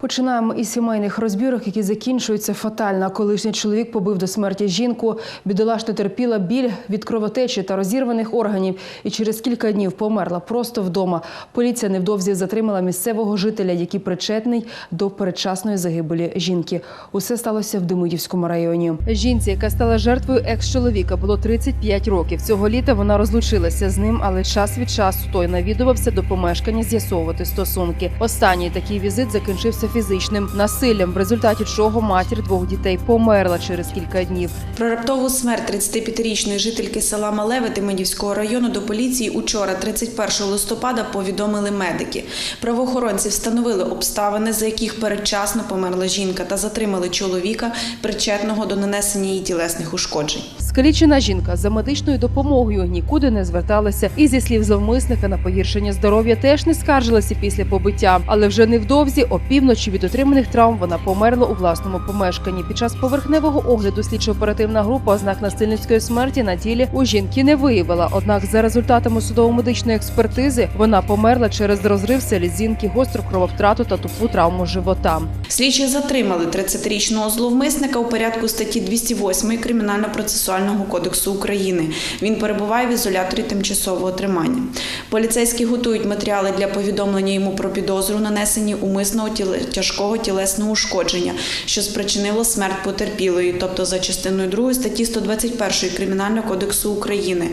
Починаємо із сімейних розбірок, які закінчуються фатально. Колишній чоловік побив до смерті жінку. Бідолашна терпіла біль від кровотечі та розірваних органів, і через кілька днів померла просто вдома. Поліція невдовзі затримала місцевого жителя, який причетний до передчасної загибелі жінки. Усе сталося в Демидівському районі. Жінці, яка стала жертвою екс-чоловіка, було 35 років. Цього літа вона розлучилася з ним, але час від часу той навідувався до помешкання з'ясовувати стосунки. Останній такий візит закінчився фізичним насиллям, в результаті чого матір двох дітей померла через кілька днів. Про раптову смерть 35-річної жительки села Малеве Тимидівського району до поліції учора, 31 листопада, повідомили медики. Правоохоронці встановили обставини, за яких передчасно померла жінка, та затримали чоловіка, причетного до нанесення їй тілесних ушкоджень. Скалічена жінка за медичною допомогою нікуди не зверталася, і зі слів зловмисника на погіршення здоров'я теж не скаржилася після побиття. Але вже невдовзі, опівночі від отриманих травм, вона померла у власному помешканні. Під час поверхневого огляду слідчо-оперативна група ознак насильницької смерті на тілі у жінки не виявила. Однак, за результатами судово-медичної експертизи, вона померла через розрив селезінки, гостру крововтрату та тупу травму живота. Слідчі затримали 30-річного зловмисника у порядку статті 208 Кримінально-процесуального кодексу України. Він перебуває в ізоляторі тимчасового тримання. Поліцейські готують матеріали для повідомлення йому про підозру нанесенні умисного тяжкого тілесного ушкодження, що спричинило смерть потерпілої, тобто за частиною 2 статті 121 Кримінального кодексу України,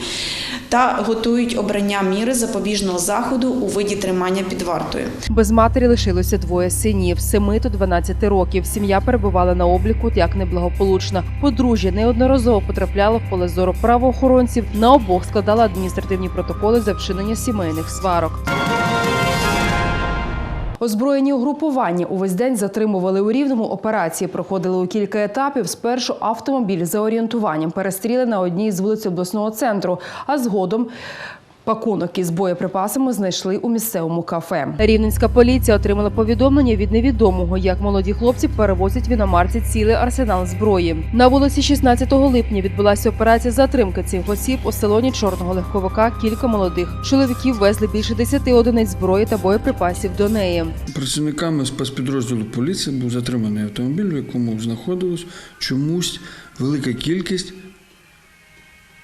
та готують обрання міри запобіжного заходу у виді тримання під вартою. Без матері лишилося двоє синів 7 та 12 років. Сім'я перебувала на обліку як неблагополучна. Подружжя неодноразово потрапляло в поле зору правоохоронців. На обох складала адміністративні протоколи за вчинення сімейних сварок. Озброєні угрупування увесь день затримували у рівному. Операції проходили у кілька етапів. Спершу автомобіль за орієнтуванням перестріли на одній з вулиць обласного центру, а згодом. Пакунок із боєприпасами знайшли у місцевому кафе. Рівненська поліція отримала повідомлення від невідомого, як молоді хлопці перевозять в іномарці цілий арсенал зброї. На вулиці 16 липня відбулася операція затримки цих осіб у салоні чорного легковика. Кілька молодих чоловіків везли більше 10 одиниць зброї та боєприпасів до неї. Працівниками спецпідрозділу поліції був затриманий автомобіль, в якому знаходилась чомусь велика кількість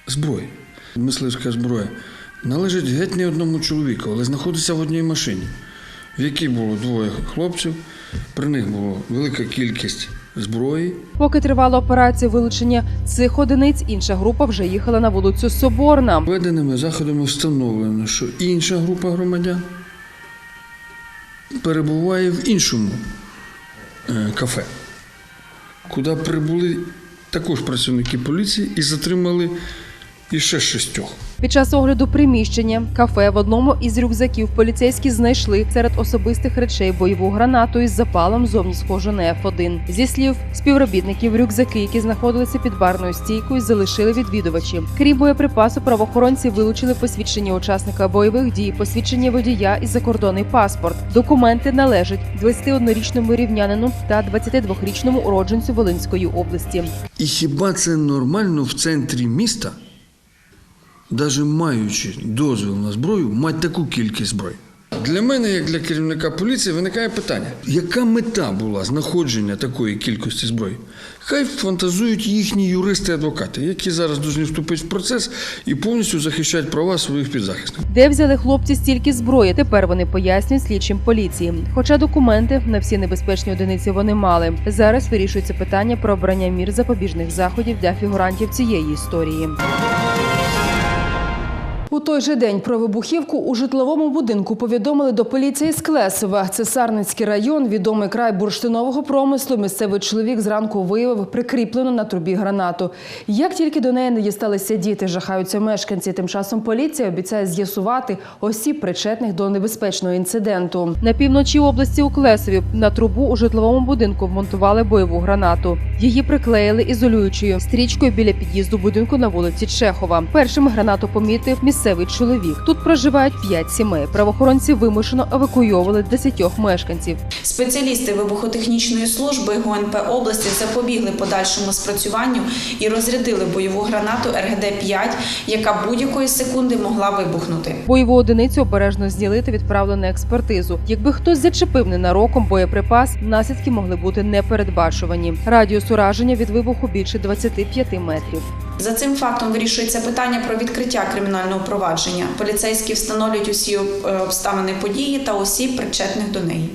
зброї. Мисливська зброя належить геть не одному чоловіку, але знаходиться в одній машині, в якій було двоє хлопців. При них була велика кількість зброї. Поки тривала операція вилучення цих одиниць, інша група вже їхала на вулицю Соборна. Введеними заходами встановлено, що інша група громадян перебуває в іншому е, кафе, куди прибули також працівники поліції і затримали іще шістьох. Під час огляду приміщення кафе в одному із рюкзаків поліцейські знайшли серед особистих речей бойову гранату із запалом зовні схожу на F1. Зі слів співробітників, рюкзаки, які знаходилися під барною стійкою, залишили відвідувачі. Крім боєприпасу, правоохоронці вилучили посвідчення учасника бойових дій, посвідчення водія і закордонний паспорт. Документи належать 21-річному рівнянину та 22-річному уродженцю Волинської області. І хіба це нормально в центрі міста, навіть маючи дозвіл на зброю, мати таку кількість зброї? Для мене, як для керівника поліції, виникає питання: яка мета була знаходження такої кількості зброї? Хай фантазують їхні юристи-адвокати, які зараз повинні вступити в процес і повністю захищати права своїх підзахисників. Де взяли хлопці стільки зброї? Тепер вони пояснюють слідчим поліції. Хоча документи на всі небезпечні одиниці вони мали. Зараз вирішується питання про обрання мір запобіжних заходів для фігурантів цієї історії. У той же день про вибухівку у житловому будинку повідомили до поліції з Клесова. Це Сарницький район, відомий край бурштинового промислу. Місцевий чоловік зранку виявив прикріплену на трубі гранату. Як тільки до неї не дісталися діти, жахаються мешканці. Тим часом поліція обіцяє з'ясувати осіб, причетних до небезпечного інциденту. На півночі області у Клесові на трубу у житловому будинку вмонтували бойову гранату. Її приклеїли ізолюючою стрічкою біля під'їзду будинку на вулиці Чехова. Першим гранату помітив місцевий чоловік. Тут проживають п'ять сімей. Правоохоронці вимушено евакуйовували десятьох мешканців. Спеціалісти вибухотехнічної служби ГУНП області запобігли подальшому спрацюванню і розрядили бойову гранату РГД-5, яка будь-якої секунди могла вибухнути. Бойову одиницю обережно зняли та відправили на експертизу. Якби хтось зачепив ненароком боєприпас, наслідки могли бути непередбачувані. Радіус ураження від вибуху більше 25 метрів. За цим фактом вирішується питання про відкриття кримінального провадження. Поліцейські встановлюють усі е, обставини події та осіб, причетних до неї.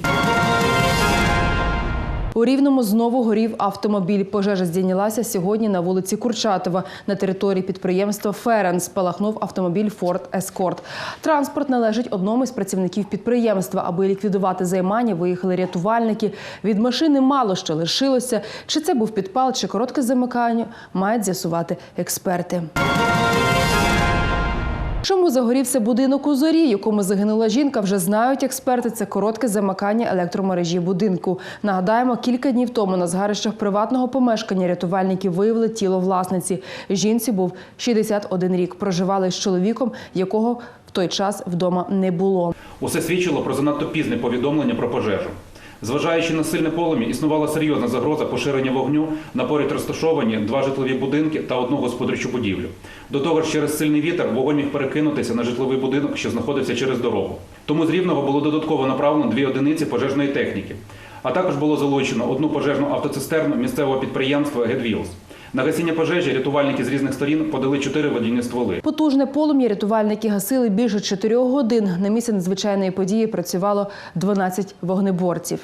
У Рівному знову горів автомобіль. Пожежа здійнялася сьогодні на вулиці Курчатова. На території підприємства Ферен спалахнув автомобіль Ford Escort. Транспорт належить одному із працівників підприємства. Аби ліквідувати займання, виїхали рятувальники. Від машини мало що лишилося. Чи це був підпал, чи коротке замикання, мають з'ясувати експерти. Чому загорівся будинок у зорі, якому загинула жінка, вже знають експерти. Це коротке замикання електромережі будинку. Нагадаємо, кілька днів тому на згарищах приватного помешкання рятувальники виявили тіло власниці. Жінці був 61 рік. Проживали з чоловіком, якого в той час вдома не було. Усе свідчило про занадто пізне повідомлення про пожежу. Зважаючи на сильне полум'я, існувала серйозна загроза поширення вогню на поряд розташовані два житлові будинки та одну господарчу будівлю. До того ж, через сильний вітер вогонь міг перекинутися на житловий будинок, що знаходився через дорогу. Тому з Рівного було додатково направлено дві одиниці пожежної техніки. А також було залучено одну пожежну автоцистерну місцевого підприємства «Гедвілз». На гасіння пожежі рятувальники з різних сторін подали чотири водійні стволи. Потужне полум'я рятувальники гасили більше чотирьох годин. На місці надзвичайної події працювало 12 вогнеборців.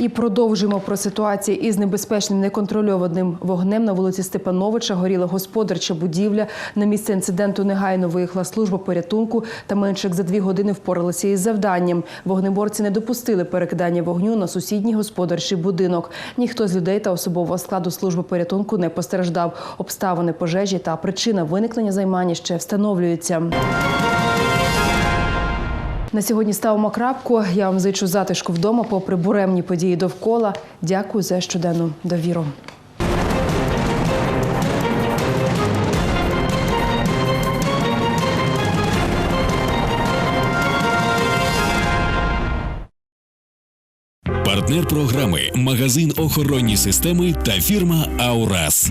І продовжуємо про ситуацію із небезпечним неконтрольованим вогнем на вулиці Степановича. Горіла господарча будівля. На місце інциденту негайно виїхала служба порятунку та менше за дві години впоралися із завданням. Вогнеборці не допустили перекидання вогню на сусідній господарчий будинок. Ніхто з людей та особового складу служби порятунку не постраждав. Обставини пожежі та причина виникнення займання ще встановлюються. На сьогодні ставимо крапку. Я вам зичу затишку вдома, попри буремні події довкола. Дякую за щоденну довіру. Партнер програми магазин охоронні системи та фірма Аурас.